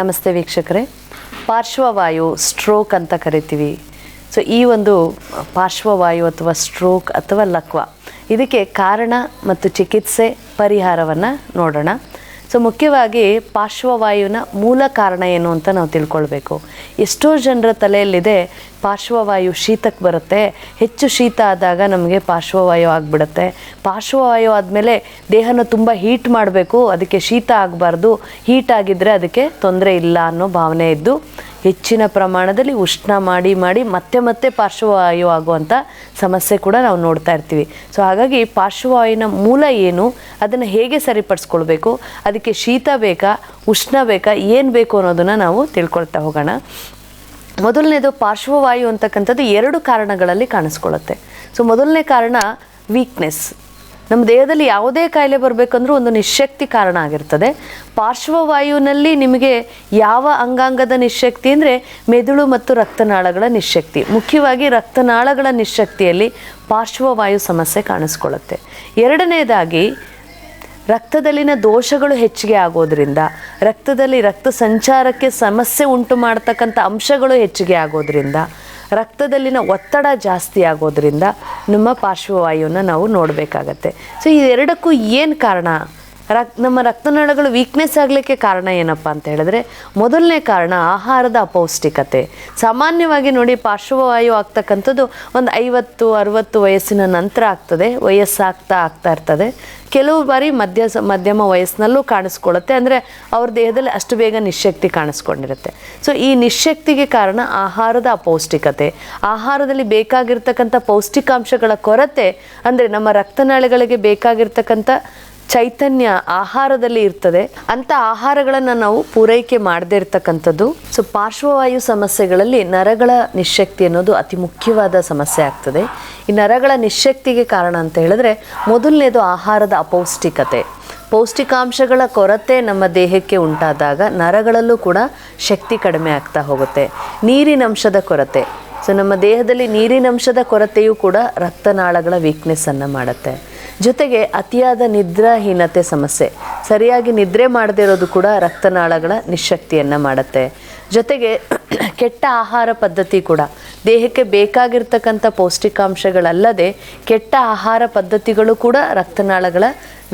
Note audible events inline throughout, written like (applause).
ನಮಸ್ತೆ ವೀಕ್ಷಕರೇ. ಪಾರ್ಶ್ವವಾಯು ಸ್ಟ್ರೋಕ್ ಅಂತ ಕರಿತೀವಿ. ಸೊ ಈ ಒಂದು ಪಾರ್ಶ್ವವಾಯು ಅಥವಾ ಸ್ಟ್ರೋಕ್ ಅಥವಾ ಲಕ್ವ. ಇದಕ್ಕೆ ಕಾರಣ ಮತ್ತು ಚಿಕಿತ್ಸೆ ಪರಿಹಾರವನ್ನು ನೋಡೋಣ. ಸೊ ಮುಖ್ಯವಾಗಿ ಪಾರ್ಶ್ವವಾಯುವಿನ ಮೂಲ ಕಾರಣ ಏನು ಅಂತ ನಾವು ತಿಳ್ಕೊಳ್ಬೇಕು. ಎಷ್ಟೋ ಜನರ ತಲೆಯಲ್ಲಿದೆ ಪಾರ್ಶ್ವವಾಯು ಶೀತಕ್ಕೆ ಬರುತ್ತೆ. ಹೆಚ್ಚು ಶೀತ ಆದಾಗ ನಮಗೆ ಪಾರ್ಶ್ವವಾಯು ಆಗಿಬಿಡುತ್ತೆ. ಪಾರ್ಶ್ವವಾಯು ಆದಮೇಲೆ ದೇಹನ ತುಂಬ ಹೀಟ್ ಮಾಡಬೇಕು. ಅದಕ್ಕೆ ಶೀತ ಆಗಬಾರ್ದು. ಹೀಟ್ ಆಗಿದ್ದರೆ ಅದಕ್ಕೆ ತೊಂದರೆ ಇಲ್ಲ ಅನ್ನೋ ಭಾವನೆ ಇದ್ದು ಹೆಚ್ಚಿನ ಪ್ರಮಾಣದಲ್ಲಿ ಉಷ್ಣ ಮಾಡಿ ಮಾಡಿ ಮತ್ತೆ ಮತ್ತೆ ಪಾರ್ಶ್ವವಾಯು ಆಗುವಂಥ ಸಮಸ್ಯೆ ಕೂಡ ನಾವು ನೋಡ್ತಾ ಇರ್ತೀವಿ. ಸೊ ಹಾಗಾಗಿ ಪಾರ್ಶ್ವವಾಯುವಿನ ಮೂಲ ಏನು, ಅದನ್ನು ಹೇಗೆ ಸರಿಪಡಿಸ್ಕೊಳ್ಬೇಕು, ಅದಕ್ಕೆ ಶೀತ ಬೇಕಾ, ಉಷ್ಣ ಬೇಕಾ, ಏನು ಬೇಕು ಅನ್ನೋದನ್ನು ನಾವು ತಿಳ್ಕೊಳ್ತಾ ಹೋಗೋಣ. ಮೊದಲನೇದು ಪಾರ್ಶ್ವವಾಯು ಅಂತಕ್ಕಂಥದ್ದು ಎರಡು ಕಾರಣಗಳಲ್ಲಿ ಕಾಣಿಸ್ಕೊಳ್ಳುತ್ತೆ. ಸೊ ಮೊದಲನೇ ಕಾರಣ ವೀಕ್ನೆಸ್ ನಮ್ಮ ದೇಹದಲ್ಲಿ ಯಾವುದೇ ಕಾಯಿಲೆ ಬರಬೇಕಂದ್ರೂ ಒಂದು ನಿಶಕ್ತಿ ಕಾರಣ ಆಗಿರ್ತದೆ. ಪಾರ್ಶ್ವವಾಯುವಿನಲ್ಲಿ ನಿಮಗೆ ಯಾವ ಅಂಗಾಂಗದ ನಿಶಕ್ತಿ ಅಂದರೆ ಮೆದುಳು ಮತ್ತು ರಕ್ತನಾಳಗಳ ನಿಶಕ್ತಿ. ಮುಖ್ಯವಾಗಿ ರಕ್ತನಾಳಗಳ ನಿಶಕ್ತಿಯಲ್ಲಿ ಪಾರ್ಶ್ವವಾಯು ಸಮಸ್ಯೆ ಕಾಣಿಸ್ಕೊಳ್ಳುತ್ತೆ. ಎರಡನೇದಾಗಿ, ರಕ್ತದಲ್ಲಿನ ದೋಷಗಳು ಹೆಚ್ಚಿಗೆ ಆಗೋದ್ರಿಂದ, ರಕ್ತದಲ್ಲಿ ರಕ್ತ ಸಂಚಾರಕ್ಕೆ ಸಮಸ್ಯೆ ಉಂಟು ಮಾಡ್ತಕ್ಕಂಥ ಅಂಶಗಳು ಹೆಚ್ಚಿಗೆ ಆಗೋದ್ರಿಂದ ರಕ್ತದಲ್ಲಿನ ಒತ್ತಡ ಜಾಸ್ತಿ ಆಗೋದ್ರಿಂದ ನಮ್ಮ ಪಾರ್ಶ್ವವಾಯುವನ್ನು ನಾವು ನೋಡಬೇಕಾಗತ್ತೆ. ಸೊ ಇದೆರಡಕ್ಕೂ ಏನು ಕಾರಣ? ರಕ್ ನಮ್ಮ ರಕ್ತನಾಳಗಳು ವೀಕ್ನೆಸ್ ಆಗಲಿಕ್ಕೆ ಕಾರಣ ಏನಪ್ಪ ಅಂತ ಹೇಳಿದ್ರೆ ಮೊದಲನೇ ಕಾರಣ ಆಹಾರದ ಅಪೌಷ್ಟಿಕತೆ. ಸಾಮಾನ್ಯವಾಗಿ ನೋಡಿ ಪಾರ್ಶ್ವವಾಯು ಆಗ್ತಕ್ಕಂಥದ್ದು ಒಂದು ಐವತ್ತು, ಅರುವತ್ತು ವಯಸ್ಸಿನ ನಂತರ ಆಗ್ತದೆ. ವಯಸ್ಸಾಗ್ತಾ ಆಗ್ತಾ ಇರ್ತದೆ. ಕೆಲವು ಬಾರಿ ಮಧ್ಯ ಮಧ್ಯಮ ವಯಸ್ಸಿನಲ್ಲೂ ಕಾಣಿಸ್ಕೊಳ್ಳುತ್ತೆ. ಅಂದರೆ ಅವ್ರ ದೇಹದಲ್ಲಿ ಅಷ್ಟು ಬೇಗ ನಿಶಕ್ತಿ ಕಾಣಿಸ್ಕೊಂಡಿರುತ್ತೆ. ಸೊ ಈ ನಿಶಕ್ತಿಗೆ ಕಾರಣ ಆಹಾರದ ಅಪೌಷ್ಟಿಕತೆ. ಆಹಾರದಲ್ಲಿ ಬೇಕಾಗಿರ್ತಕ್ಕಂಥ ಪೌಷ್ಟಿಕಾಂಶಗಳ ಕೊರತೆ ಅಂದರೆ ನಮ್ಮ ರಕ್ತನಾಳಗಳಿಗೆ ಬೇಕಾಗಿರ್ತಕ್ಕಂಥ ಚೈತನ್ಯ ಆಹಾರದಲ್ಲಿ ಇರ್ತದೆ. ಅಂತ ಆಹಾರಗಳನ್ನು ನಾವು ಪೂರೈಕೆ ಮಾಡದೇ ಇರ್ತಕ್ಕಂಥದ್ದು. ಸೊ ಪಾರ್ಶ್ವವಾಯು ಸಮಸ್ಯೆಗಳಲ್ಲಿ ನರಗಳ ನಿಶಕ್ತಿ ಅನ್ನೋದು ಅತಿ ಮುಖ್ಯವಾದ ಸಮಸ್ಯೆ ಆಗ್ತದೆ. ಈ ನರಗಳ ನಿಶಕ್ತಿಗೆ ಕಾರಣ ಅಂತ ಹೇಳಿದ್ರೆ ಮೊದಲನೇದು ಆಹಾರದ ಅಪೌಷ್ಟಿಕತೆ. ಪೌಷ್ಟಿಕಾಂಶಗಳ ಕೊರತೆ ನಮ್ಮ ದೇಹಕ್ಕೆ ಉಂಟಾದಾಗ ನರಗಳಲ್ಲೂ ಕೂಡ ಶಕ್ತಿ ಕಡಿಮೆ ಆಗ್ತಾ ಹೋಗುತ್ತೆ. ನೀರಿನಂಶದ ಕೊರತೆ. ಸೊ ನಮ್ಮ ದೇಹದಲ್ಲಿ ನೀರಿನಂಶದ ಕೊರತೆಯೂ ಕೂಡ ರಕ್ತನಾಳಗಳ ವೀಕ್ನೆಸ್ಸನ್ನು ಮಾಡುತ್ತೆ. ಜೊತೆಗೆ ಅತಿಯಾದ ನಿದ್ರಾಹೀನತೆ ಸಮಸ್ಯೆ. ಸರಿಯಾಗಿ ನಿದ್ರೆ ಮಾಡದೇ ಇರೋದು ಕೂಡ ರಕ್ತನಾಳಗಳ ನಿಶಕ್ತಿಯನ್ನು ಮಾಡುತ್ತೆ. ಜೊತೆಗೆ (clears throat) ಕೆಟ್ಟ ಆಹಾರ ಪದ್ಧತಿ ಕೂಡ. ದೇಹಕ್ಕೆ ಬೇಕಾಗಿರ್ತಕ್ಕಂಥ ಪೌಷ್ಟಿಕಾಂಶಗಳಲ್ಲದೆ ಕೆಟ್ಟ ಆಹಾರ ಪದ್ಧತಿಗಳು ಕೂಡ ರಕ್ತನಾಳಗಳ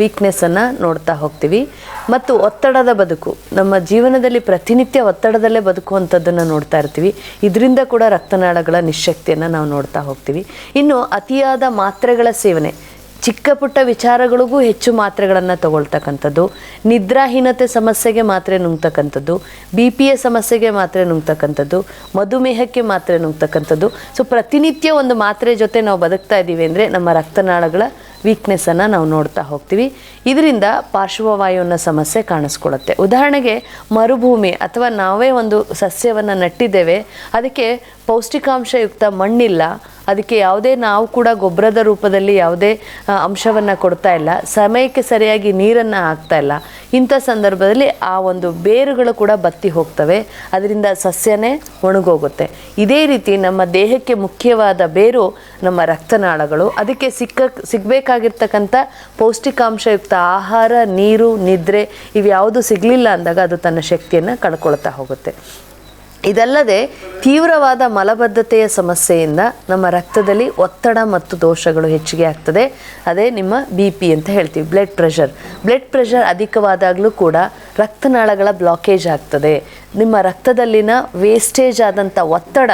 ವೀಕ್ನೆಸ್ಸನ್ನು ನೋಡ್ತಾ ಹೋಗ್ತೀವಿ. ಮತ್ತು ಒತ್ತಡದ ಬದುಕು, ನಮ್ಮ ಜೀವನದಲ್ಲಿ ಪ್ರತಿನಿತ್ಯ ಒತ್ತಡದಲ್ಲೇ ಬದುಕುವಂಥದ್ದನ್ನು ನೋಡ್ತಾ ಇರ್ತೀವಿ. ಇದರಿಂದ ಕೂಡ ರಕ್ತನಾಳಗಳ ನಿಶಕ್ತಿಯನ್ನು ನಾವು ನೋಡ್ತಾ ಹೋಗ್ತೀವಿ. ಇನ್ನು ಅತಿಯಾದ ಮಾತ್ರೆಗಳ ಸೇವನೆ, ಚಿಕ್ಕ ಪುಟ್ಟ ವಿಚಾರಗಳಿಗೂ ಹೆಚ್ಚು ಮಾತ್ರೆಗಳನ್ನು ತಗೊಳ್ತಕ್ಕಂಥದ್ದು, ನಿದ್ರಾಹೀನತೆ ಸಮಸ್ಯೆಗೆ ಮಾತ್ರೆ ನುಂಗ್ತಕ್ಕಂಥದ್ದು ಬಿ ಪಿಯ ಸಮಸ್ಯೆಗೆ ಮಾತ್ರೆ ನುಂಗ್ತಕ್ಕಂಥದ್ದು, ಮಧುಮೇಹಕ್ಕೆ ಮಾತ್ರೆ ನುಂಗ್ತಕ್ಕಂಥದ್ದು. ಸೊ ಪ್ರತಿನಿತ್ಯ ಒಂದು ಮಾತ್ರೆ ಜೊತೆ ನಾವು ಬದುಕ್ತಾ ಇದ್ದೀವಿ ಅಂದರೆ ನಮ್ಮ ರಕ್ತನಾಳಗಳ ವೀಕ್ನೆಸ್ಸನ್ನು ನಾವು ನೋಡ್ತಾ ಹೋಗ್ತೀವಿ. ಇದರಿಂದ ಪಾರ್ಶ್ವವಾಯುವಿನ ಸಮಸ್ಯೆ ಕಾಣಿಸ್ಕೊಳ್ಳುತ್ತೆ. ಉದಾಹರಣೆಗೆ ಮರುಭೂಮಿ ಅಥವಾ ನಾವೇ ಒಂದು ಸಸ್ಯವನ್ನು ನಟ್ಟಿದ್ದೇವೆ, ಅದಕ್ಕೆ ಪೌಷ್ಟಿಕಾಂಶಯುಕ್ತ ಮಣ್ಣಿಲ್ಲ, ಅದಕ್ಕೆ ಯಾವುದೇ ನಾವು ಕೂಡ ಗೊಬ್ಬರದ ರೂಪದಲ್ಲಿ ಯಾವುದೇ ಅಂಶವನ್ನು ಕೊಡ್ತಾ ಇಲ್ಲ, ಸಮಯಕ್ಕೆ ಸರಿಯಾಗಿ ನೀರನ್ನು ಹಾಕ್ತಾ ಇಲ್ಲ. ಇಂಥ ಸಂದರ್ಭದಲ್ಲಿ ಆ ಒಂದು ಬೇರುಗಳು ಕೂಡ ಬತ್ತಿ ಹೋಗ್ತವೆ, ಅದರಿಂದ ಸಸ್ಯನೇ ಒಣಗೋಗುತ್ತೆ. ಇದೇ ರೀತಿ ನಮ್ಮ ದೇಹಕ್ಕೆ ಮುಖ್ಯವಾದ ಬೇರು ನಮ್ಮ ರಕ್ತನಾಳಗಳು. ಅದಕ್ಕೆ ಸಿಕ್ಕ ಸಿಗಬೇಕಾಗಿರ್ತಕ್ಕಂಥ ಪೌಷ್ಟಿಕಾಂಶಯುಕ್ತ ಆಹಾರ, ನೀರು, ನಿದ್ರೆ ಇವ್ಯಾವುದು ಸಿಗಲಿಲ್ಲ ಅಂದಾಗ ಅದು ತನ್ನ ಶಕ್ತಿಯನ್ನು ಕಳ್ಕೊಳ್ತಾ ಹೋಗುತ್ತೆ. ಇದಲ್ಲದೆ ತೀವ್ರವಾದ ಮಲಬದ್ಧತೆಯ ಸಮಸ್ಯೆಯಿಂದ ನಮ್ಮ ರಕ್ತದಲ್ಲಿ ಒತ್ತಡ ಮತ್ತು ದೋಷಗಳು ಹೆಚ್ಚಿಗೆ ಆಗ್ತದೆ. ಅದೇ ನಿಮ್ಮ ಬಿ ಪಿ ಅಂತ ಹೇಳ್ತೀವಿ ಬ್ಲಡ್ ಪ್ರೆಷರ್ ಬ್ಲಡ್ ಪ್ರೆಷರ್ ಅಧಿಕವಾದಾಗಲೂ ಕೂಡ ರಕ್ತನಾಳಗಳ ಬ್ಲಾಕೇಜ್ ಆಗ್ತದೆ. ನಿಮ್ಮ ರಕ್ತದಲ್ಲಿನ ವೇಸ್ಟೇಜ್ ಆದಂಥ ಒತ್ತಡ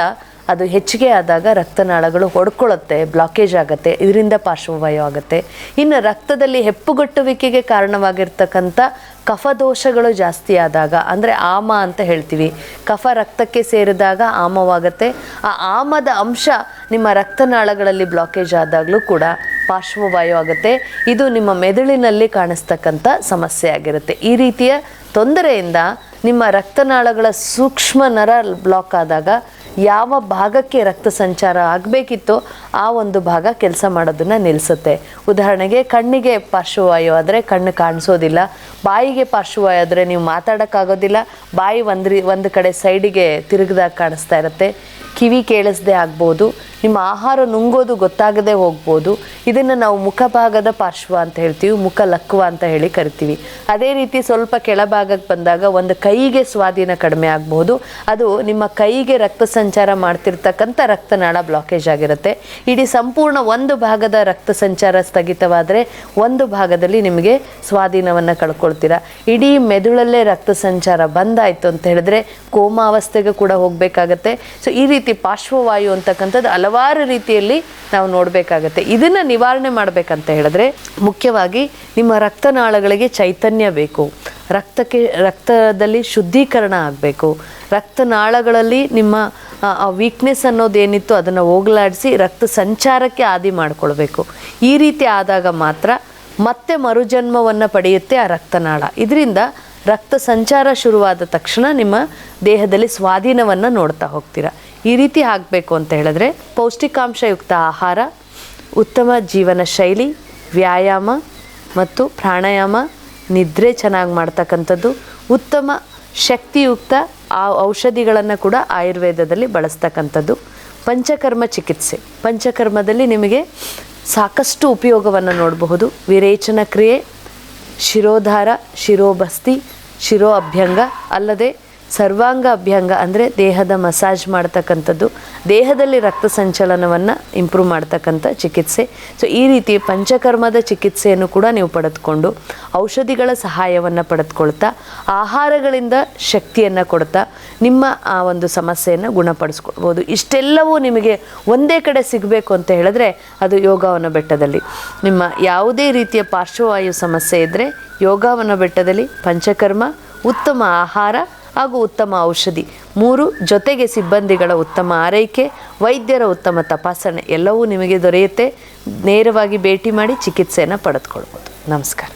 ಅದು ಹೆಚ್ಚಿಗೆ ಆದಾಗ ರಕ್ತನಾಳಗಳು ಹೊಡ್ಕೊಳ್ಳುತ್ತೆ ಬ್ಲಾಕೇಜ್ ಆಗುತ್ತೆ, ಇದರಿಂದ ಪಾರ್ಶ್ವವಾಯು ಆಗುತ್ತೆ. ಇನ್ನು ರಕ್ತದಲ್ಲಿ ಹೆಪ್ಪುಗಟ್ಟುವಿಕೆಗೆ ಕಾರಣವಾಗಿರ್ತಕ್ಕಂಥ ಕಫದೋಷಗಳು ಜಾಸ್ತಿ ಆದಾಗ, ಅಂದರೆ ಆಮ ಅಂತ ಹೇಳ್ತೀವಿ, ಕಫ ರಕ್ತಕ್ಕೆ ಸೇರಿದಾಗ ಆಮವಾಗುತ್ತೆ. ಆ ಆಮದ ಅಂಶ ನಿಮ್ಮ ರಕ್ತನಾಳಗಳಲ್ಲಿ ಬ್ಲಾಕೇಜ್ ಆದಾಗಲೂ ಕೂಡ ಪಾರ್ಶ್ವವಾಯು ಆಗುತ್ತೆ. ಇದು ನಿಮ್ಮ ಮೆದುಳಿನಲ್ಲಿ ಕಾಣಿಸ್ತಕ್ಕಂಥ ಸಮಸ್ಯೆ ಆಗಿರುತ್ತೆ. ಈ ರೀತಿಯ ತೊಂದರೆಯಿಂದ ನಿಮ್ಮ ರಕ್ತನಾಳಗಳ ಸೂಕ್ಷ್ಮ ನರ ಬ್ಲಾಕ್ ಆದಾಗ ಯಾವ ಭಾಗಕ್ಕೆ ರಕ್ತ ಸಂಚಾರ ಆಗಬೇಕಿತ್ತೋ ಆ ಒಂದು ಭಾಗ ಕೆಲಸ ಮಾಡೋದನ್ನು ನಿಲ್ಲಿಸುತ್ತೆ ಉದಾಹರಣೆಗೆ ಕಣ್ಣಿಗೆ ಪಾರ್ಶ್ವವಾಯು ಆದರೆ ಕಣ್ಣು ಕಾಣಿಸೋದಿಲ್ಲ, ಬಾಯಿಗೆ ಪಾರ್ಶ್ವವಾಯು ಆದರೆ ನೀವು ಮಾತಾಡೋಕ್ಕಾಗೋದಿಲ್ಲ, ಬಾಯಿ ಒಂದ್ರಿ, ಒಂದು ಕಡೆ ಸೈಡಿಗೆ ತಿರುಗಿದಾಗ ಕಾಣಿಸ್ತಾ ಇರುತ್ತೆ. ಕಿವಿ ಕೇಳಿಸದೆ ಆಗ್ಬೋದು, ನಿಮ್ಮ ಆಹಾರ ನುಂಗೋದು ಗೊತ್ತಾಗದೆ ಹೋಗ್ಬೋದು, ಇದನ್ನು ನಾವು ಮುಖಭಾಗದ ಪಾರ್ಶ್ವ ಅಂತ ಹೇಳ್ತೀವಿ, ಮುಖ ಲಕ್ವ ಅಂತ ಹೇಳಿ ಕರಿತೀವಿ. ಅದೇ ರೀತಿ ಸ್ವಲ್ಪ ಕೆಳಭಾಗಕ್ಕೆ ಬಂದಾಗ ಒಂದು ಕೈಗೆ ಸ್ವಾಧೀನ ಕಡಿಮೆ ಆಗ್ಬೋದು, ಅದು ನಿಮ್ಮ ಕೈಗೆ ರಕ್ತ ಸಂಚಾರ ಮಾಡ್ತಿರ್ತಕ್ಕಂಥ ರಕ್ತನಾಳ ಬ್ಲಾಕೇಜ್ ಆಗಿರುತ್ತೆ. ಇಡೀ ಸಂಪೂರ್ಣ ಒಂದು ಭಾಗದ ರಕ್ತ ಸಂಚಾರ ಸ್ಥಗಿತವಾದರೆ ಒಂದು ಭಾಗದಲ್ಲಿ ನಿಮಗೆ ಸ್ವಾಧೀನವನ್ನು ಕಳ್ಕೊಳ್ತೀರಾ. ಇಡೀ ಮೆದುಳಲ್ಲೇ ರಕ್ತ ಸಂಚಾರ ಬಂದಾಯಿತು ಅಂತ ಹೇಳಿದ್ರೆ ಕೋಮಾವಸ್ಥೆಗೆ ಕೂಡ ಹೋಗಬೇಕಾಗತ್ತೆ. ಸೊ ಈ ರೀತಿ ಪಾರ್ಶ್ವವಾಯು ಅಂತಕ್ಕಂಥದ್ದು ಹಲವಾರು ರೀತಿಯಲ್ಲಿ ನಾವು ನೋಡಬೇಕಾಗತ್ತೆ. ಇದನ್ನು ನಿವಾರಣೆ ಮಾಡಬೇಕಂತ ಹೇಳಿದ್ರೆ ಮುಖ್ಯವಾಗಿ ನಿಮ್ಮ ರಕ್ತನಾಳಗಳಿಗೆ ಚೈತನ್ಯ ಬೇಕು. ರಕ್ತಕ್ಕೆ, ರಕ್ತದಲ್ಲಿ ಶುದ್ಧೀಕರಣ ಆಗಬೇಕು. ರಕ್ತನಾಳಗಳಲ್ಲಿ ನಿಮ್ಮ ವೀಕ್ನೆಸ್ ಅನ್ನೋದೇನಿತ್ತು ಅದನ್ನು ಹೋಗಲಾಡಿಸಿ ರಕ್ತ ಸಂಚಾರಕ್ಕೆ ಆದಿ ಮಾಡಿಕೊಳ್ಬೇಕು. ಈ ರೀತಿ ಆದಾಗ ಮಾತ್ರ ಮತ್ತೆ ಮರುಜನ್ಮವನ್ನು ಪಡೆಯುತ್ತೆ ಆ ರಕ್ತನಾಳ. ಇದರಿಂದ ರಕ್ತ ಸಂಚಾರ ಶುರುವಾದ ತಕ್ಷಣ ನಿಮ್ಮ ದೇಹದಲ್ಲಿ ಸ್ವಾಧೀನವನ್ನು ನೋಡ್ತಾ ಹೋಗ್ತೀರಾ. ಈ ರೀತಿ ಆಗಬೇಕು ಅಂತ ಹೇಳಿದ್ರೆ ಪೌಷ್ಟಿಕಾಂಶಯುಕ್ತ ಆಹಾರ, ಉತ್ತಮ ಜೀವನ ಶೈಲಿ, ವ್ಯಾಯಾಮ ಮತ್ತು ಪ್ರಾಣಾಯಾಮ ನಿದ್ರೆ ಚೆನ್ನಾಗಿ ಮಾಡ್ತಕ್ಕಂಥದ್ದು. ಉತ್ತಮ ಶಕ್ತಿಯುಕ್ತ ಆ ಔಷಧಿಗಳನ್ನು ಕೂಡ ಆಯುರ್ವೇದದಲ್ಲಿ ಬಳಸ್ತಕ್ಕಂಥದ್ದು. ಪಂಚಕರ್ಮ ಚಿಕಿತ್ಸೆ. ಪಂಚಕರ್ಮದಲ್ಲಿ ನಿಮಗೆ ಸಾಕಷ್ಟು ಉಪಯೋಗವನ್ನು ನೋಡಬಹುದು. ವಿರೇಚನ ಕ್ರಿಯೆ ಶಿರೋಧಾರ, ಶಿರೋಬಸ್ತಿ, ಶಿರೋ ಅಭ್ಯಂಗ ಅಲ್ಲದೆ ಸರ್ವಾಂಗ ಅಭ್ಯಂಗ ಅಂದರೆ ದೇಹದ ಮಸಾಜ್ ಮಾಡ್ತಕ್ಕಂಥದ್ದು, ದೇಹದಲ್ಲಿ ರಕ್ತ ಸಂಚಲನವನ್ನು ಇಂಪ್ರೂವ್ ಮಾಡ್ತಕ್ಕಂಥ ಚಿಕಿತ್ಸೆ. ಸೊ ಈ ರೀತಿ ಪಂಚಕರ್ಮದ ಚಿಕಿತ್ಸೆಯನ್ನು ಕೂಡ ನೀವು ಪಡೆದುಕೊಂಡು, ಔಷಧಿಗಳ ಸಹಾಯವನ್ನು ಪಡೆದುಕೊಳ್ತಾ, ಆಹಾರಗಳಿಂದ ಶಕ್ತಿಯನ್ನು ಕೊಡ್ತಾ, ನಿಮ್ಮ ಆ ಒಂದು ಸಮಸ್ಯೆಯನ್ನು ಗುಣಪಡಿಸ್ಕೊಳ್ಬೋದು. ಇಷ್ಟೆಲ್ಲವೂ ನಿಮಗೆ ಒಂದೇ ಕಡೆ ಸಿಗಬೇಕು ಅಂತ ಹೇಳಿದ್ರೆ ಅದು ಯೋಗವನ ಬೆಟ್ಟದಲ್ಲಿ. ನಿಮ್ಮ ಯಾವುದೇ ರೀತಿಯ ಪಾರ್ಶ್ವವಾಯು ಸಮಸ್ಯೆ ಇದ್ದರೆ ಯೋಗವನ ಬೆಟ್ಟದಲ್ಲಿ ಪಂಚಕರ್ಮ, ಉತ್ತಮ ಆಹಾರ ಹಾಗೂ ಉತ್ತಮ ಔಷಧಿ. ಮೂರು, ಜೊತೆಗೆ ಸಿಬ್ಬಂದಿಗಳ ಉತ್ತಮ ಆರೈಕೆ, ವೈದ್ಯರ ಉತ್ತಮ ತಪಾಸಣೆ. ಎಲ್ಲವೂ ನಿಮಗೆ ದೊರೆಯುತ್ತೆ. ನೇರವಾಗಿ ಭೇಟಿ ಮಾಡಿ ಚಿಕಿತ್ಸೆಯನ್ನು ಪಡೆದುಕೊಳ್ಬೋದು. ನಮಸ್ಕಾರ.